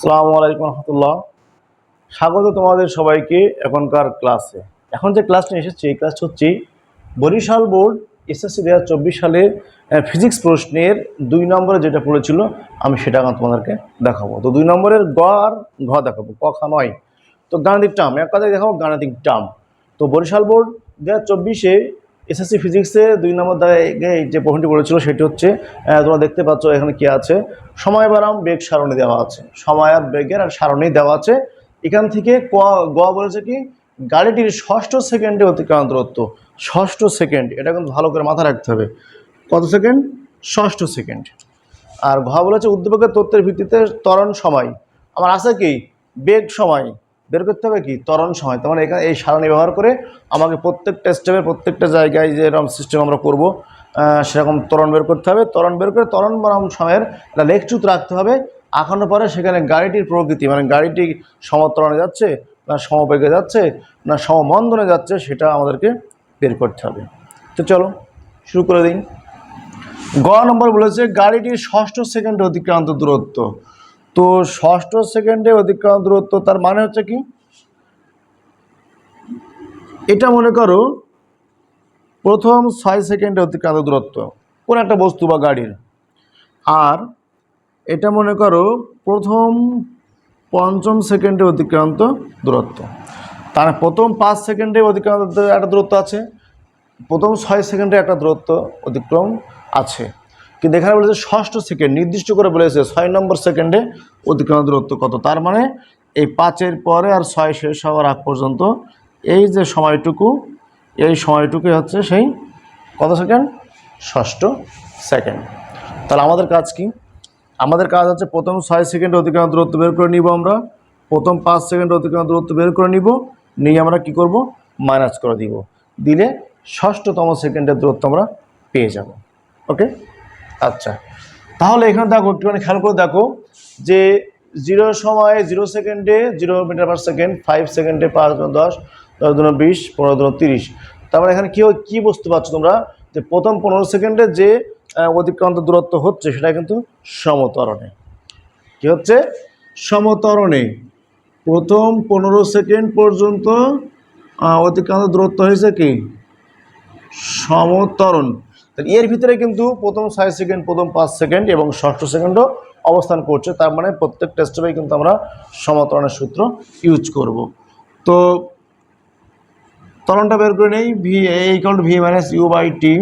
আসসালামু আলাইকুম রহমতুল্লাহ। স্বাগত তোমাদের সবাইকে এখনকার ক্লাসে। এখন যে ক্লাসটা এসেছে, এই ক্লাসটা হচ্ছে বরিশাল বোর্ড এসএসসি দু হাজার চব্বিশ সালের ফিজিক্স প্রশ্নের দুই নম্বরে যেটা পড়েছিল, আমি সেটা এখন তোমাদেরকে দেখাবো। তো দুই নম্বরের গ আর ঘ দেখাবো, ক, খা নয়। তো গাণিতিক টার্ম এক কথায় দেখাবো গাণিতিক টার্ম তো বরিশাল বোর্ড দু হাজার চব্বিশে এসএসসি ফিজিক্সে দুই নম্বর দাগে যে প্রশ্নটি পড়েছিল সেটি হচ্ছে তোমরা দেখতে পাচ্ছ এখানে কি আছে? সময় বারাম বেগ সারণী দেওয়া আছে। সময় আর বেগের আর সারণী দেওয়া আছে। এখান থেকে ক, গ বলেছে কি? গাড়িটির ষষ্ঠ সেকেন্ডে অতিক্রান্ত দূরত্ব ষষ্ঠ সেকেন্ড, এটা কিন্তু ভালো করে মাথা রাখতে হবে। কত সেকেন্ড? ষষ্ঠ সেকেন্ড। আর ঘ বলেছে উদ্দীপকের তথ্যের ভিত্তিতে ত্বরণ সময়। আমার আছে কি? বেগ সময়। বের করতে হবে কি? ত্বরণ সময়। তার মানে এখানে এই সারণী ব্যবহার করে আমাকে প্রত্যেকটা স্টেপে প্রত্যেকটা জায়গায় যে এরকম সিস্টেম আমরা করব সেরকম ত্বরণ বের করতে হবে। ত্বরণ বের করে ত্বরণ বনাম সময়ের একটা লেখচুত রাখতে হবে। আঁকানোর পরে সেখানে গাড়িটির প্রকৃতি মানে গাড়িটি সমত্বরণে যাচ্ছে না সমবেগে যাচ্ছে না সমমন্দনে যাচ্ছে, সেটা আমাদেরকে বের করতে হবে। তো চলো, শুরু করে দিন গ নম্বর বলেছে, গাড়িটির ষষ্ঠ সেকেন্ডে অতিক্রান্ত দূরত্ব। তো ষষ্ঠ সেকেন্ডে অতিক্রান্ত দূরত্ব, তার মানে হচ্ছে কি? এটা মনে করো, প্রথম ছয় সেকেন্ডে অতিক্রান্ত দূরত্ব, কোন একটা বস্তু বা গাড়ির। আর এটা মনে করো, প্রথম পঞ্চম সেকেন্ডে অতিক্রান্ত দূরত্ব। তার মানে প্রথম পাঁচ সেকেন্ডে অতিক্রান্ত একটা দূরত্ব আছে, প্রথম ছয় সেকেন্ডে একটা দূরত্ব অতিক্রম আছে। কিন্তু এখানে বলেছে ষষ্ঠ সেকেন্ড নির্দিষ্ট করে বলেছে ছয় নম্বর সেকেন্ডে অতিক্রম দূরত্ব কত? তার মানে এই পাঁচের পরে আর ছয় শেষ হওয়ার আগ পর্যন্ত এই যে সময়টুকু, এই সময়টুকুই হচ্ছে সেই কত সেকেন্ড ষষ্ঠ সেকেন্ড তাহলে আমাদের কাজ কি? আমাদের কাজ হচ্ছে প্রথম ছয় সেকেন্ড অতিক্রম দূরত্ব বের করে নিব আমরা। প্রথম পাঁচ সেকেন্ড অতিক্রম দূরত্ব বের করে নিব, নিয়ে আমরা কি করব? মাইনাস করে দিব। দিলে ষষ্ঠতম সেকেন্ডের দূরত্ব আমরা পেয়ে যাব। ওকে আচ্ছা। তাহলে এখানে দেখো, একটুখানি খেয়াল করে দেখো যে জিরো সময়ে জিরো সেকেন্ডে zero metre per second five সেকেন্ডে পাঁচ দুগুণ দশ দশ দুগুণ বিশ, পনেরো দুগুণ তিরিশ। তারপরে এখানে কী কী বুঝতে পারছ তোমরা? যে প্রথম পনেরো সেকেন্ডে যে অতিক্রান্ত দূরত্ব হচ্ছে, সেটা কিন্তু সমতরণে। কি হচ্ছে? সমতরণে। প্রথম পনেরো সেকেন্ড পর্যন্ত অতিক্রান্ত দূরত্ব হয়েছে কি? সমতরণ। এর ভিতরে কিন্তু প্রথম ছয় সেকেন্ড, প্রথম পাঁচ সেকেন্ড এবং ষষ্ঠ সেকেন্ডও অবস্থান করছে। তার মানে প্রত্যেক স্টেপে কিন্তু আমরা সমতরণের সূত্র ইউজ করব। তো তরণটা বের করে নেই। V equal V minus U by T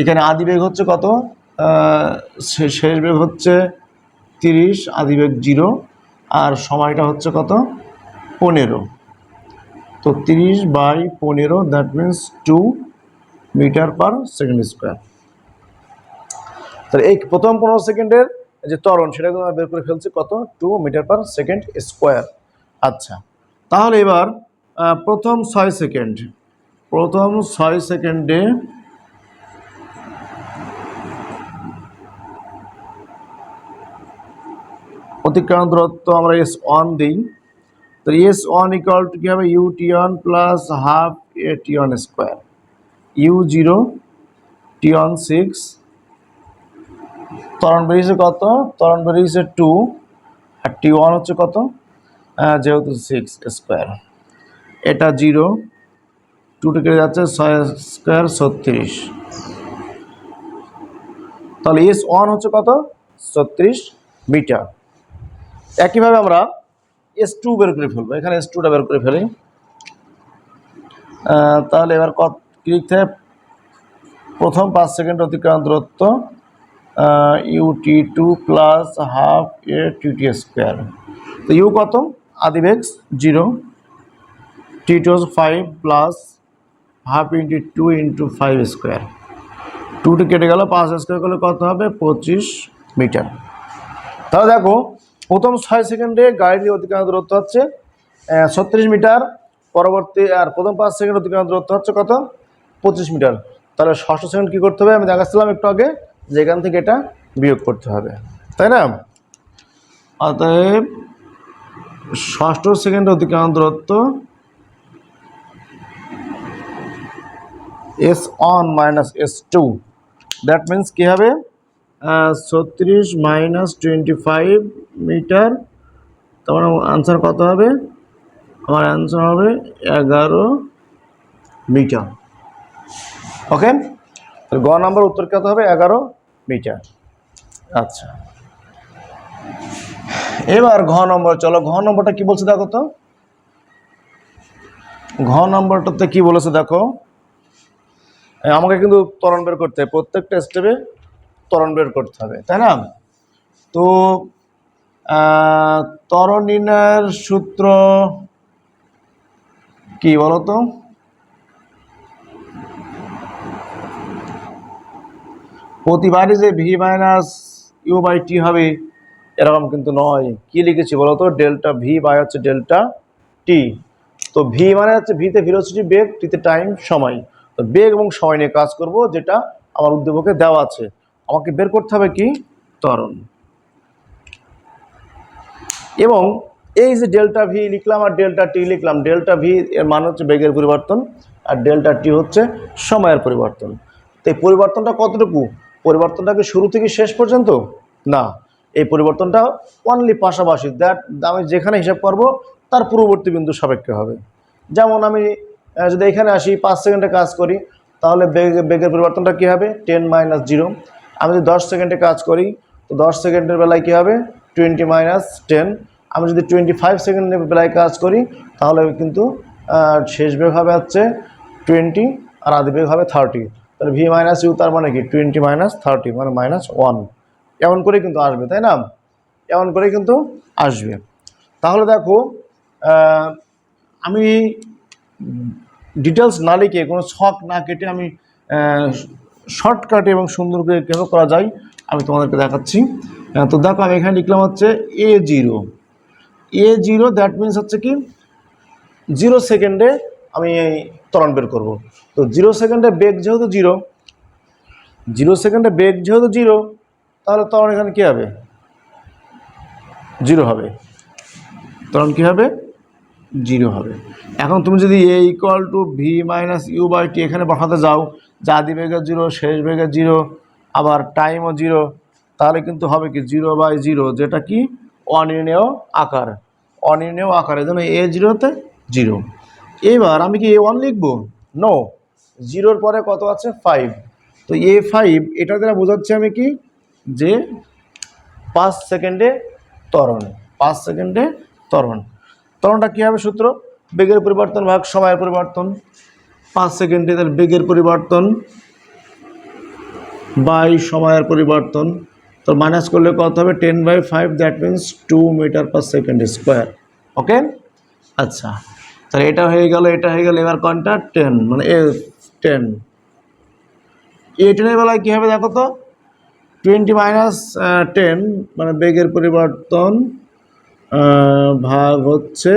এখানে আদি বেগ হচ্ছে কত? শেষ বেগ হচ্ছে তিরিশ, আদি বেগ জিরো আর সময়টা হচ্ছে কত? পনেরো। তো তিরিশ বাই পনেরো that means two metre per second square. তাহলে এই প্রথম পনেরো সেকেন্ডের যে ত্বরণ, সেটা কিন্তু আমরা বের করে ফেলছি কত? Two metre per second square. আচ্ছা তাহলে এবার প্রথম ছয় সেকেন্ড। প্রথম ছয় সেকেন্ডে অতিক্রম দূরত্ব আমরা এস ওয়ান দিই। তো এস ওয়ান ইকুয়াল টু কী হবে? U T one plus half A T one square U zero T one six, ত্বরণ বেরিয়েছে কত? ত্বরণ বেরিয়েছে টু, আর টি ওয়ান হচ্ছে কত? যেহেতু সিক্স স্কোয়ার। এটা জিরো, টুটে কেটে যাচ্ছে ছয় স্কোয়ার ছত্রিশ। তাহলে এস ওয়ান হচ্ছে কত? ছত্রিশ মিটার। একইভাবে আমরা এস টু বের করে ফেলব। এখানে এস টুটা বের করে ফেলি। তাহলে এবার কত কি লিখতে হবে? প্রথম পাঁচ সেকেন্ড অতিক্রান্ত দূরত্ব U T plus half A T square তো ইউ কত? আদিবেগ zero T two five plus half into two into five square টুটি কেটে গেল, পাঁচ স্কোয়ার করলে কত হবে? পঁচিশ মিটার। তাহলে দেখো, প্রথম ছয় সেকেন্ডে গাড়ির অতিক্রান্ত দূরত্ব হচ্ছে ছত্রিশ মিটার। পরবর্তী, আর প্রথম পাঁচ সেকেন্ড অতিক্রান্ত দূরত্ব হচ্ছে কত? পঁচিশ মিটার। তাহলে ষষ্ঠ সেকেন্ড কী করতে হবে? আমি দেখাচ্ছিলাম একটু আগে, যে এখান থেকে এটা বিয়োগ করতে হবে। তাই না? অতএব ষষ্ঠ সেকেন্ড অতিক্রান্ত দূরত্ব S one minus S two. That means কী হবে? ছত্রিশ মাইনাস টোয়েন্টি ফাইভ মিটার। তোমার আনসার কত হবে? আমার অ্যান্সার হবে এগারো মিটার। ওকে গ নাম্বার উত্তর কত হবে? এগারো মিটার। আচ্ছা। এবার ঘ নম্বর, চলো ঘ নম্বরটা কি বলছে দেখো তো। ঘ নম্বরটাতে কি বলেছে দেখো। আমাকে কিন্তু ত্বরণ বের করতে হবে। প্রত্যেকটা স্টেপে ত্বরণ বের করতে হবে, তাই না? তো নির্ণয়ের সূত্র কি বলতো প্রতিবারই যে V minus U by T হবে, এরকম কিন্তু নয়। কি লিখেছি বলতো ডেল্টা ভি বাই হচ্ছে ডেল্টা টি তো ভি মানে হচ্ছে ভিতে ভিলোসিটি বেগ টিতে টাইম সময়। তো বেগ এবং সময় নিয়ে কাজ করব, যেটা আমার উদ্দীপকে দেওয়া আছে। আমাকে বের করতে হবে কি? ত্বরণ। এবং এই যে ডেল্টা ভি লিখলাম আর ডেল্টা টি লিখলাম ডেল্টা ভি এর মান হচ্ছে বেগের পরিবর্তন, আর ডেল্টা টি হচ্ছে সময়ের পরিবর্তন। তো এই পরিবর্তনটা কতটুকু? পরিবর্তনটা কি শুরু থেকে শেষ পর্যন্ত? না। এই পরিবর্তনটা অনলি পাশাপাশি দ্যাট আমি যেখানে হিসাব করব, তার পূর্ববর্তী বিন্দু সাপেক্ষে হবে। যেমন আমি যদি এখানে আসি, পাঁচ সেকেন্ডে কাজ করি, তাহলে বেগ, বেগের পরিবর্তনটা কী হবে? টেন মাইনাস জিরো আমি যদি দশ সেকেন্ডে কাজ করি, তো দশ সেকেন্ডের বেলায় কী হবে? টোয়েন্টি মাইনাস টেন আমি যদি টোয়েন্টি ফাইভ সেকেন্ডের বেলায় কাজ করি, তাহলে কিন্তু শেষ বেগ হবে হচ্ছে টোয়েন্টি আর আদি বেগ হবে থার্টি তাহলে ভি মাইনাস ইউ তার মানে কি? টোয়েন্টি মাইনাস থার্টি মানে মাইনাস ওয়ান এমন করে কিন্তু আসবে, তাই না? এমন করে কিন্তু আসবে। তাহলে দেখো আমি ডিটেলস না লিখে কোনো ছক না কেটে আমি শর্টকাটে এবং সুন্দর করে কেন করা যায়, আমি তোমাদেরকে দেখাচ্ছি। তো দেখো, আমি এখানে লিখলাম হচ্ছে A zero A zero that means হচ্ছে কি জিরো সেকেন্ডে আমি এই ত্বরণ বের করব। তো জিরো সেকেন্ডে বেগ যেহেতু জিরো জিরো সেকেন্ডে বেগ যেহেতু জিরো, তাহলে ত্বরণ এখানে কী হবে? জিরো হবে। ত্বরণ কী হবে? জিরো হবে। এখন তুমি যদি a equal to v minus u by t এখানে বসাতে যাও, যা আদি বেগের জিরো, শেষ বেগের জিরো, আবার টাইমও জিরো, তাহলে কিন্তু হবে কি জিরো বাই জিরো, যেটা কি অনির্ণেয় আকার। অনির্ণেয় আকার, এই জন্য এ জিরোতে জিরো। এবার আমি কি এ ওয়ান লিখব? নো জিরোর পরে কত আছে? ফাইভ তো এ ফাইভ এটা দ্বারা বোঝাচ্ছি আমি কি? যে পাঁচ সেকেন্ডে ত্বরণ, পাঁচ সেকেন্ডে ত্বরণ। ত্বরণটা কী হবে সূত্র? বেগের পরিবর্তন ভাগ সময়ের পরিবর্তন। পাঁচ সেকেন্ডে তার বেগের পরিবর্তন বাই সময়ের পরিবর্তন। তো মাইনাস করলে কত হবে? Ten by five that means two meter per second square okay আচ্ছা। তাহলে এটা হয়ে গেল, এটা হয়ে গেল, এবার কোনটা? টেন মানে এ টেন এ টেনের বেলায় কী হবে দেখো তো? টোয়েন্টি মাইনাস টেন মানে বেগের পরিবর্তন ভাগ হচ্ছে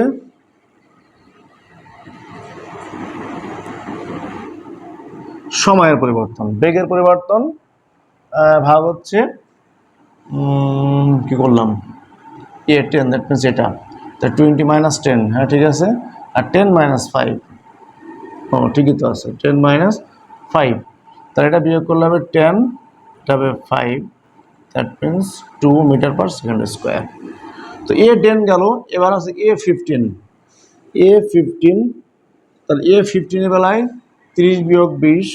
সময়ের পরিবর্তন, বেগের পরিবর্তন ভাগ হচ্ছে কি করলাম? এ টেন দ্যাট মিনস এটা। তা টোয়েন্টি মাইনাস টেন হ্যাঁ ঠিক আছে? আর টেন মাইনাস ফাইভ ও, ঠিকই তো আছে টেন মাইনাস ফাইভ তাহলে এটা বিয়োগ করলে হবে টেন এটা হবে five that means two meter per second square তো এ টেন গেল, এবার আছে এ ফিফটিন এ ফিফটিন তাহলে এ ফিফটিনের বেলায় তিরিশ বিয়োগ বিশ।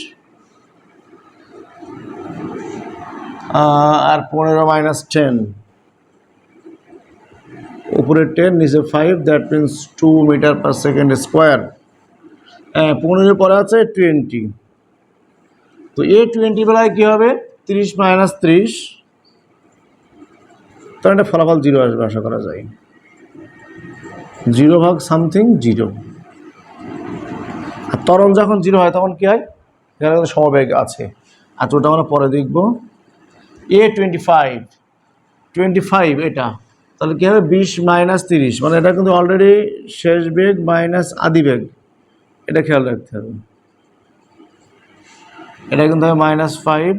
আর পনেরো মাইনাস টেন উপরে টেন নিচে five that means two meter per second square হ্যাঁ পনেরো পরে আছে টোয়েন্টি তো এ টোয়েন্টি বেলায় কী হবে? তিরিশ মাইনাস ত্রিশ। তার একটা ফলাফল জিরো আসবে, আশা করা যায়। জিরো ভাগ সামথিং জিরো আর তরল যখন জিরো হয়, তখন কী হয়? এখানে সমবেগ আছে। আচ্ছা ওটা আমরা পরে দেখব। এ টোয়েন্টি ফাইভ টোয়েন্টি ফাইভ এটা। তাহলে কী হবে? বিশ মাইনাস তিরিশ। মানে এটা কিন্তু অলরেডি শেষ বেগ মাইনাস আদি বেগ। এটা খেয়াল রাখতে হবে। এটা কিন্তু হবে minus five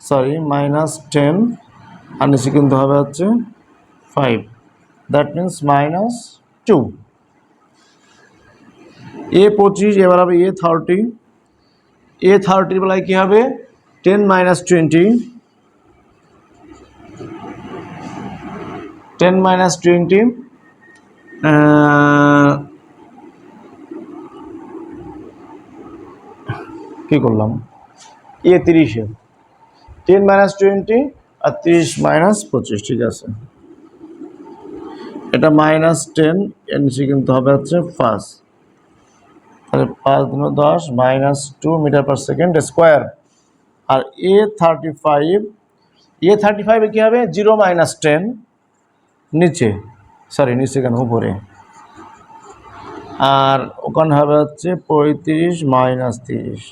sorry minus ten. আর নিচে কিন্তু হবে হচ্ছে five. That means minus two. এ পঁচিশ, এবার হবে এ থার্টি। এ থার্টির বেলায় কী হবে? Ten minus twenty. Ten minus twenty কি করলাম? এ তিরিশে। টেন মাইনাস টোয়েন্টি আর তিরিশ মাইনাস পঁচিশ, ঠিক আছে। এটা মাইনাস টেন, এর নিচে কিন্তু হবে হচ্ছে ফার্স্ট তাহলে পাঁচ দিন দশ minus two meter per second square. আর এ থার্টি ফাইভ, এ থার্টি ফাইভে কী হবে? Zero minus ten. নিচে সরি নিচে কেন? উপরে। আর ওখানে হবে হচ্ছে পঁয়ত্রিশ মাইনাস তিরিশ।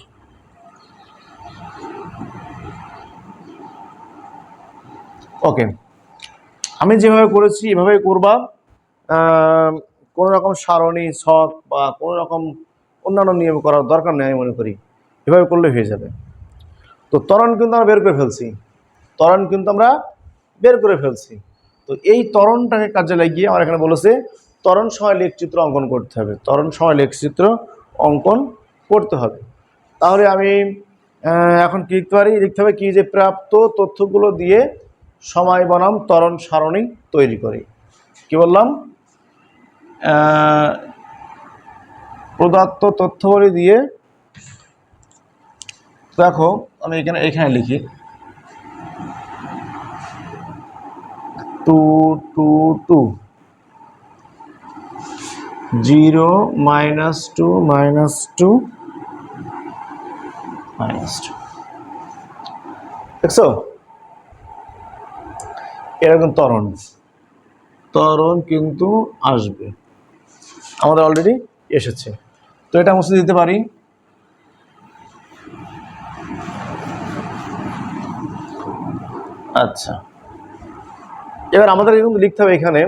ওকে, আমি যেভাবে করেছি এভাবেই করবা। কোনো রকম সারণী, ছক বা কোনো রকম অন্যান্য নিয়ম করার দরকার নেই আমি মনে করি। এভাবে করলে হয়ে যাবে। তো ত্বরণ কিন্তু আমরা বের করে ফেলছি। ত্বরণ কিন্তু আমরা বের করে ফেলছি। তো এই তরণটাকে কাজে লাগিয়ে আমার এখানে বলেছে তরণ সময় লেখচিত্র অঙ্কন করতে হবে। তরণ সময় লেখচিত্র অঙ্কন করতে হবে। তাহলে আমি এখন কি লিখতে পারি? লিখতে হবে কি যে প্রাপ্ত তথ্যগুলো দিয়ে সময় বনাম তরণ সারণী তৈরি করি। কি বললাম? প্রদত্ত তথ্যগুলি দিয়ে, দেখো, আমি এখানে এখানে লিখি। Two two two. Zero, minus two minus two minus two. দেখছ? এরকম ত্বরণ। ত্বরণ কিন্তু আসবে। আমাদের অলরেডি এসেছে। তো এটা মুছে দিতে পারি? আচ্ছা। এবার আমাদের কিন্তু লিখতে হবে এখানে,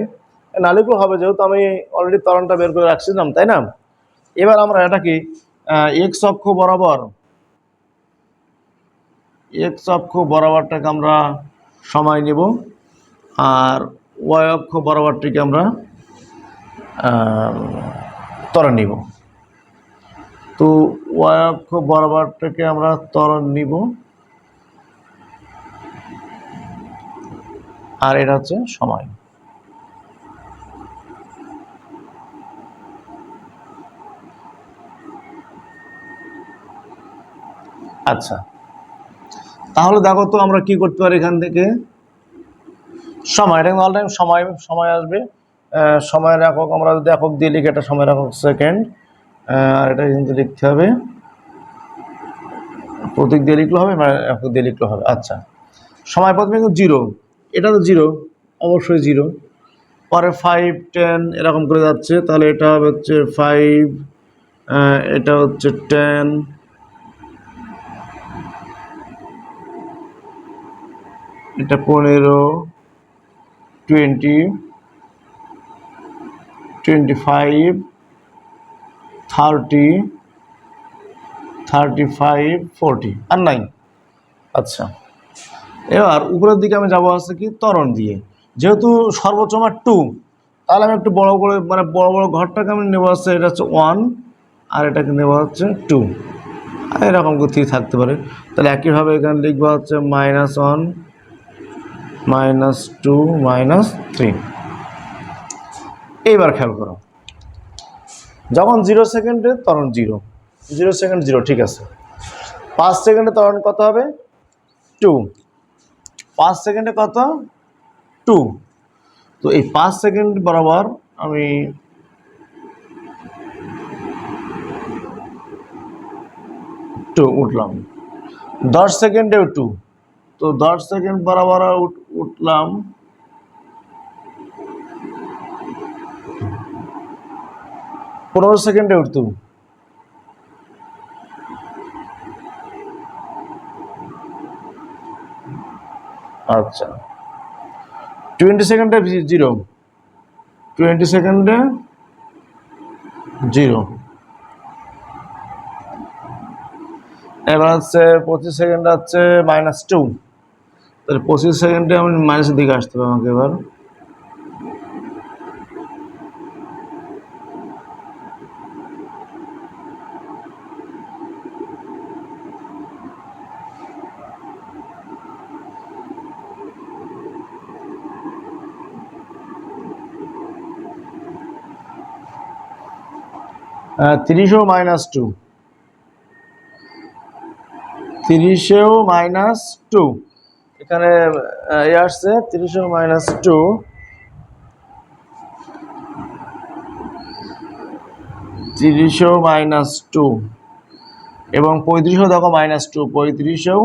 না লিখলেও হবে যেহেতু আমি অলরেডি ত্বরণটা বের করে রাখছিলাম, তাই না? এবার আমরা এটা কি? এক্স অক্ষ বরাবর এক্স অক্ষ বরাবরটাকে আমরা সময় নেব, আর ওয়াই অক্ষ বরাবরটিকে আমরা ত্বরণ নিব। তো ওয়াই অক্ষ বরাবরটাকে আমরা ত্বরণ নিব। আর এটা হচ্ছে সময়। আচ্ছা। তাহলে দেখো তো আমরা কি করতে পারি এখান থেকে? সময়, এটা অল টাইম সময় সময় আসবে। সময়ের একক, আমরা যদি একক দিয়ে লিখি, এটা সময়ের একক সেকেন্ড আর এটা কিন্তু লিখতে হবে। প্রতীক দিয়ে লিখলে হবে একক দিয়ে লিখলে হবে। আচ্ছা। সময় প্রথমে কিন্তু জিরো এটা তো জিরো অবশ্যই জিরো পরে ফাইভ টেন এরকম করে যাচ্ছে, তাহলে এটা হচ্ছে ফাইভ এটা হচ্ছে টেন এটা পনেরো twenty twenty five thirty thirty five forty আর নাই আচ্ছা। এবার উপরের দিকে আমি যাব হচ্ছে কি তরণ দিয়ে। যেহেতু সর্বোচ্চ আমার টু তাহলে আমি একটু বড় করে মানে বড় বড় ঘরটাকে আমি নেব হচ্ছে, এটা হচ্ছে ওয়ান আর এটাকে নেব হচ্ছে টু আর এরকম গতি থাকতে পারে। তাহলে একইভাবে এখানে লিখব হচ্ছে minus one minus two minus three এইবার খেয়াল করো। যখন জিরো সেকেন্ডে তখন জিরো জিরো সেকেন্ড জিরো ঠিক আছে। পাঁচ সেকেন্ডে তখন কত হবে? টু পাঁচ সেকেন্ডে কত? টু। তো এই পাঁচ সেকেন্ড বরাবর আমি টু উঠলাম। দশ সেকেন্ডেও টু। তো দশ সেকেন্ড বরাবর উঠ- উঠলাম। পনেরো সেকেন্ডে উঠতুম আচ্ছা। টোয়েন্টি সেকেন্ডে জিরো টোয়েন্টি সেকেন্ডে জিরো এবার হচ্ছে পঁচিশ সেকেন্ড হচ্ছে মাইনাস টু তাহলে পঁচিশ সেকেন্ডে আমি মাইনাসের দিকে আসতে হবে আমাকে এবার। তিরিশও মাইনাস টু তিরিশেও মাইনাস টু এখানে এ আসছে, তিরিশেও মাইনাস টু তিরিশেও মাইনাস টু এবং পঁয়ত্রিশেও দেখো মাইনাস টু পঁয়ত্রিশেও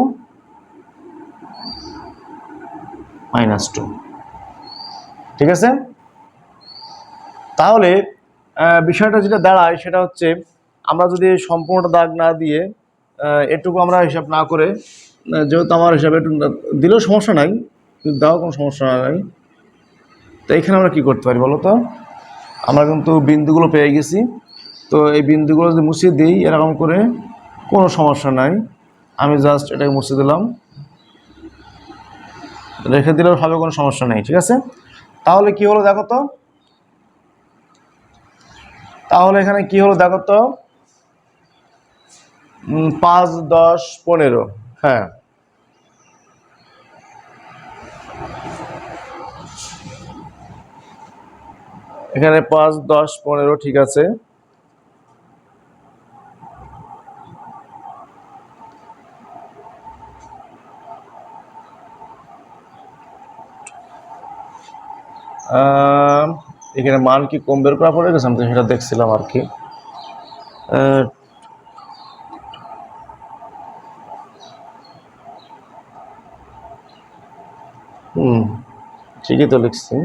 মাইনাস টু ঠিক আছে? তাহলে বিষয়টা যেটা দাঁড়ায় সেটা হচ্ছে আমরা যদি সম্পূর্ণটা দাগ না দিয়ে এটুকু আমরা হিসাব না করে যেহেতু আমার হিসাবে একটু দিলেও সমস্যা নাই, কিন্তু দেওয়া কোনো সমস্যা নাই। তো এখানে আমরা কি করতে পারি বলো তো? আমরা কিন্তু বিন্দুগুলো পেয়ে গেছি। তো এই বিন্দুগুলো যদি মুছিয়ে দিই, এরকম করে কোনো সমস্যা নাই। আমি জাস্ট এটাকে মুছে দিলাম। রেখে দিলেও হবে, কোনো সমস্যা নেই, ঠিক আছে? তাহলে কি হলো দেখো তো? তাহলে এখানে কি হলো দেখো তো? পাঁচ দশ পনেরো। হ্যাঁ। এখানে পাঁচ দশ পনেরো ঠিক আছে। আহ, এখানে মান কি কম বের করা পড়ে গেছে? আমি সেটা দেখছিলাম আর কি। হুম, ঠিকই তো লিখছি।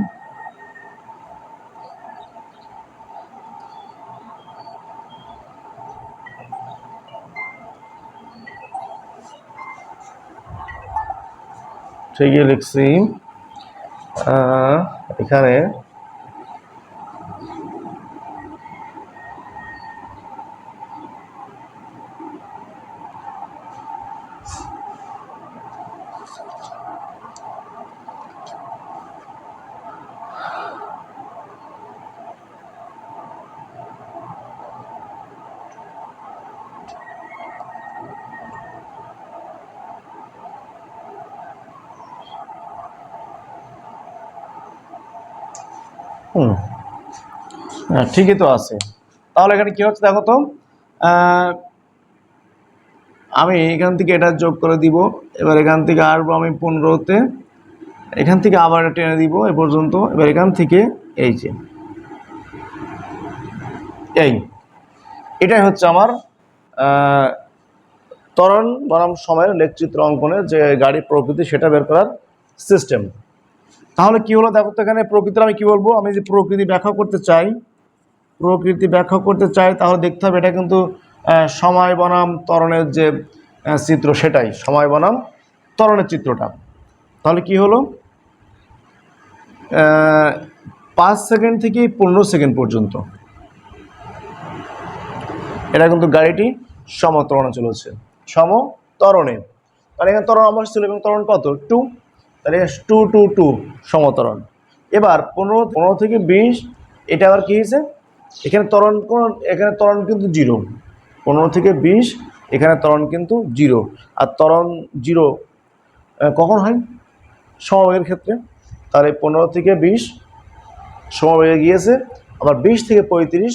ঠিকই লিখছি। এখানে হুম হ্যাঁ, ঠিকই তো আছে। তাহলে এখানে কি হচ্ছে দেখো তো? আমি এখান থেকে এটা যোগ করে দিব। এবার এখান থেকে আসব আমি পনেরোতে। এখান থেকে আবার টেনে দিব এ পর্যন্ত। এবার এখান থেকে এই যে। এই। এটাই হচ্ছে আমার আহ, ত্বরণ বনাম সময়ের লেখচিত্র অঙ্কনের যে গাড়ির প্রকৃতি সেটা বের করার সিস্টেম তাহলে কি হলো দেখো তো এখানে প্রকৃতির আমি কি বলব? আমি যে প্রকৃতি ব্যাখ্যা করতে চাই প্রকৃতি ব্যাখ্যা করতে চাই তাহলে দেখতে হবে এটা কিন্তু সময় বনাম তরণের যে চিত্র সেটাই, সময় বনাম তরণের চিত্রটা। তাহলে কি হলো? পাঁচ সেকেন্ড থেকে পনেরো সেকেন্ড পর্যন্ত। এটা কিন্তু গাড়িটি সমতরণে চলেছে। সমতরণে তাহলে এখানে তরণ অবশ্য ছিল, এবং তরণ কত? টু। তাহলে টু টু টু সমতরণ এবার পনেরো পনেরো থেকে বিশ, এটা আবার কী হয়েছে? এখানে ত্বরণ কোন, এখানে ত্বরণ কিন্তু জিরো। পনেরো থেকে বিশ, এখানে ত্বরণ কিন্তু জিরো। আর ত্বরণ জিরো কখন হয়? সমবেগের ক্ষেত্রে। তাহলে পনেরো থেকে বিশ, সমবেগে গিয়েছে। আবার বিশ থেকে পঁয়ত্রিশ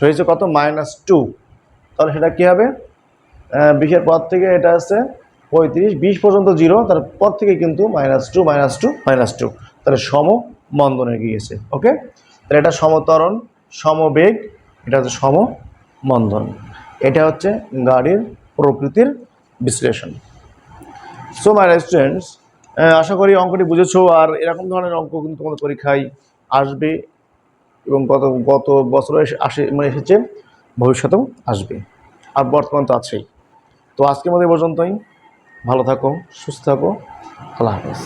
হয়েছে কত? Minus two. তাহলে সেটা কী হবে? বিশের পর থেকে এটা আছে পঁয়ত্রিশ, বিশ পর্যন্ত জিরো। তারপর থেকে কিন্তু minus two minus two minus two. তাহলে সম মন্দনে গিয়েছে। ওকে? তাহলে এটা সমতরণ সমবেগ, এটা হচ্ছে সম মন্দন এটা হচ্ছে গাড়ির প্রকৃতির বিশ্লেষণ। সো মাই স্টুডেন্টস আশা করি অঙ্কটি বুঝেছ, আর এরকম ধরনের অঙ্ক কিন্তু তোমাদের পরীক্ষায় আসবে এবং গত গত বছরে আসে মানে এসেছে, ভবিষ্যতেও আসবে, আর বর্তমান তো আছেই। তো আজকের মধ্যে পর্যন্তই। ভালো থাকো, সুস্থ থাকো। আল্লাহ হাফেজ।